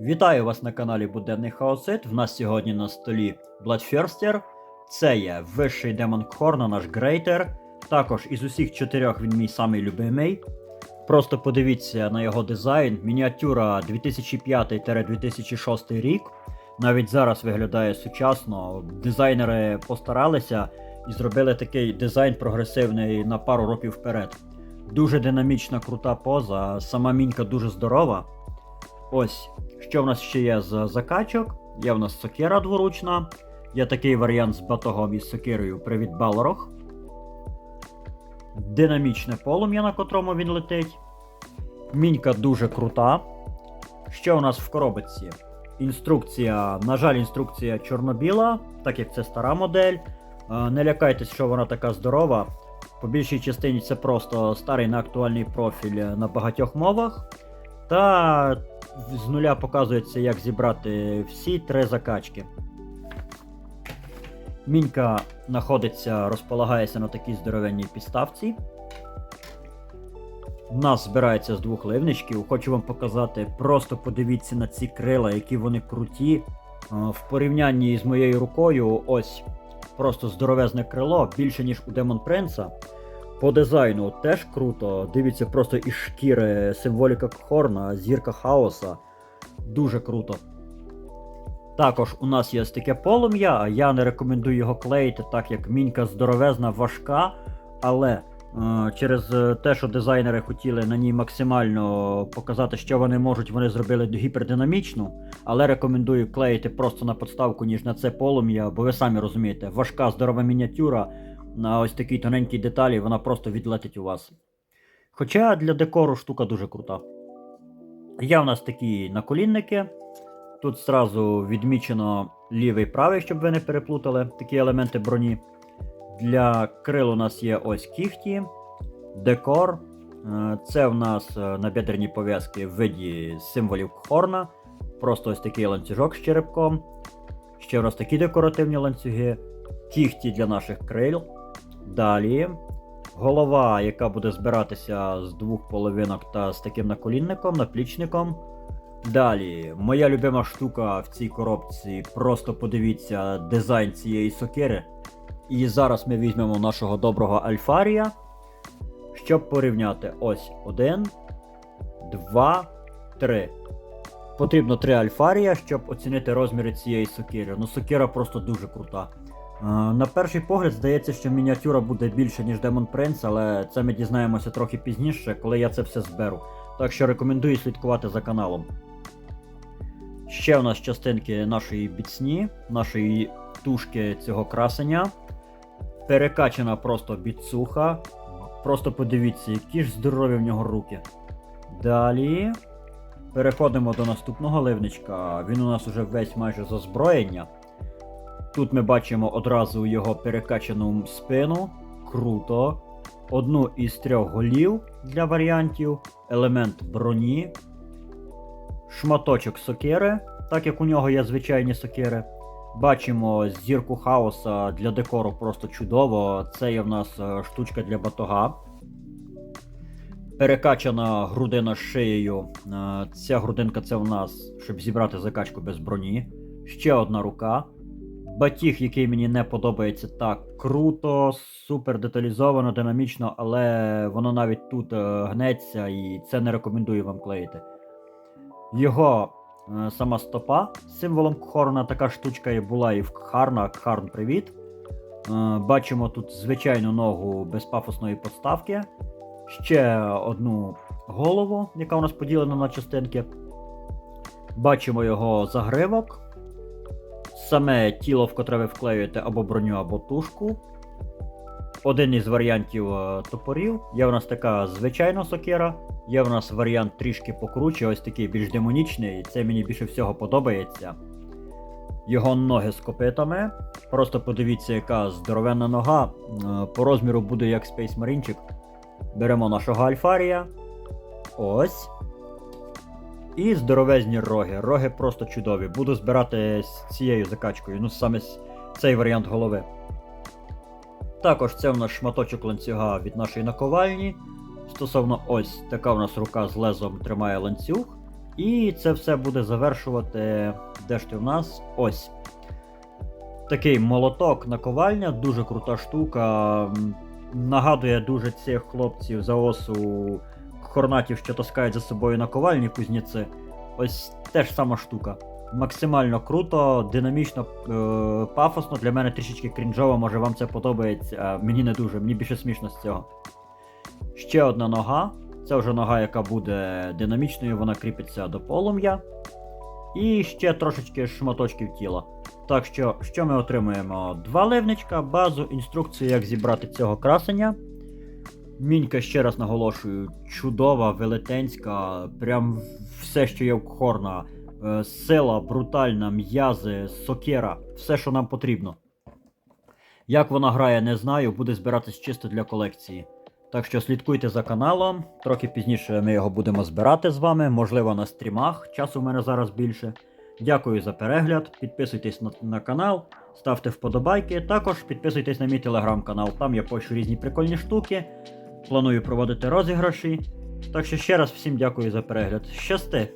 Вітаю вас на каналі Буденний Хаосит. В нас сьогодні на столі Bloodthirster. Це є вищий демон Хорна, наш грейтер. Також із усіх чотирьох він мій самий любимий. Просто подивіться на його дизайн. Мініатюра 2005-2006 рік. Навіть зараз виглядає сучасно. Дизайнери постаралися і зробили такий дизайн прогресивний на пару років вперед. Дуже динамічна, крута поза, сама мінька дуже здорова. Ось, що в нас ще є з закачок? Є в нас сокира дворучна, є такий варіант з батогом із сокирою Привіт Балрог. Динамічне полум'я, на котрому він летить. Мінька дуже крута. Що у нас в коробці? Інструкція, на жаль, інструкція чорно-біла, так як це стара модель. Е, Не лякайтесь, що вона така здорова. По більшій частині це просто старий неактуальний профіль на багатьох мовах. Та з нуля показується, як зібрати всі три закачки. Мінька знаходиться, розполагається на такій здоровенній підставці. Нас збирається з двох ливничків. Хочу вам показати. Просто подивіться на ці крила, які вони круті. В порівнянні з моєю рукою, ось просто здоровезне крило, більше ніж у Демон Принца. По дизайну теж круто. Дивіться просто із шкіри, символіка Хорна, зірка хаоса. Дуже круто. Також у нас є таке полум'я, а я не рекомендую його клеїти, так як мінька здоровезна, важка, але е, через те, що дизайнери хотіли на ній максимально показати, що вони можуть, вони зробили гіпердинамічну. Але рекомендую клеїти просто на подставку, ніж на це полум'я, бо ви самі розумієте, важка здорова мініатюра на ось такій тоненькій деталі, вона просто відлетить у вас. Хоча для декору штука дуже крута. Є в нас такі наколінники. Тут зразу відмічено лівий правий, щоб ви не переплутали такі елементи броні. Для крил у нас є ось кіхті, декор. Е, Це в нас е, набедрені пов'язки в виді символів хорна. Просто ось такий ланцюжок з черепком. Ще нас такі декоративні ланцюги. Кіхті для наших крил. Далі. Голова, яка буде збиратися з двох половинок та з таким наколінником, наплічником. Далі, моя любима штука в цій коробці. Просто подивіться дизайн цієї сокири. І зараз ми візьмемо нашого доброго Альфарія, щоб порівняти ось один, два, три. Потрібно три Альфарія, щоб оцінити розміри цієї сокири. Ну, сокира просто дуже крута. Е, На перший погляд здається, що мініатюра буде більше, ніж Демон Принц, але це ми дізнаємося трохи пізніше, коли я це все зберу. Так що рекомендую слідкувати за каналом. Ще у нас частинки нашої біцні, нашої тушки цього красення. Перекачана просто біцуха. Просто подивіться, які ж здорові в нього руки. Далі. Переходимо до наступного ливничка. Він у нас уже весь майже з озброєння. Тут ми бачимо одразу його перекачану спину. Круто. Одну із трьох голів для варіантів, елемент броні, шматочок сокири, так як у нього є звичайні сокири. Бачимо зірку хаоса для декору просто чудово. Це є в нас е, штучка для батога. Перекачана грудина з шиєю. Е, Ця грудинка це в нас, щоб зібрати закачку без броні. Ще одна рука. Батіг, який мені не подобається так круто, супер деталізовано, динамічно, але воно навіть тут е, гнеться і це не рекомендую вам клеїти. Його е, сама стопа символом Кхорна, така штучка і була і в Кхарна. Кхарн, привіт. Е, бачимо тут звичайну ногу без пафосної подставки. Ще одну голову, яка у нас поділена на частинки. Бачимо його загривок. Саме тіло, в котре ви вклеюєте або броню, або тушку. Один із варіантів е, топорів. Є в нас така звичайна сокира, є в нас варіант трішки покруче, ось такий більш демонічний. Це мені більше всього подобається. Його ноги з копитами. Просто подивіться, яка здоровенна нога. Е, По розміру буде як Space Marine. Беремо нашого Альфарія. Ось. І здоровезні роги. Роги просто чудові. Буду збирати з цією закачкою. Ну, саме цей варіант голови. Також це у нас шматочок ланцюга від нашої наковальні. Стосовно ось така у нас рука з лезом тримає ланцюг. І це все буде завершувати. Де ж ти в нас? Ось. Такий молоток наковальня, дуже крута штука. Нагадує дуже цих хлопців за осу хорнатів, що таскають за собою наковальні кузніці. Ось теж сама штука. Максимально круто, динамічно, е- пафосно. Для мене трішечки крінжово, може вам це подобається. а Мені не дуже, мені більше смішно з цього. Ще одна нога. Це вже нога, яка буде динамічною, вона кріпиться до полум'я. І ще трошечки шматочків тіла. Так що, що ми отримуємо? Два ливничка, базу, інструкцію, як зібрати цього красення. Мінька, ще раз наголошую, чудова, велетенська, прям все, що є в Хорна. Е, Сила, брутальна, м'язи, сокера, все, що нам потрібно. Як вона грає, не знаю, буде збиратись чисто для колекції. Так що слідкуйте за каналом. Трохи пізніше ми його будемо збирати з вами, можливо, на стрімах. Часу в мене зараз більше. Дякую за перегляд. Підписуйтесь на, на канал, ставте вподобайки. Також підписуйтесь на мій телеграм-канал. Там я пощу різні прикольні штуки. Планую проводити розіграші. Так що ще раз всім дякую за перегляд. Щасти!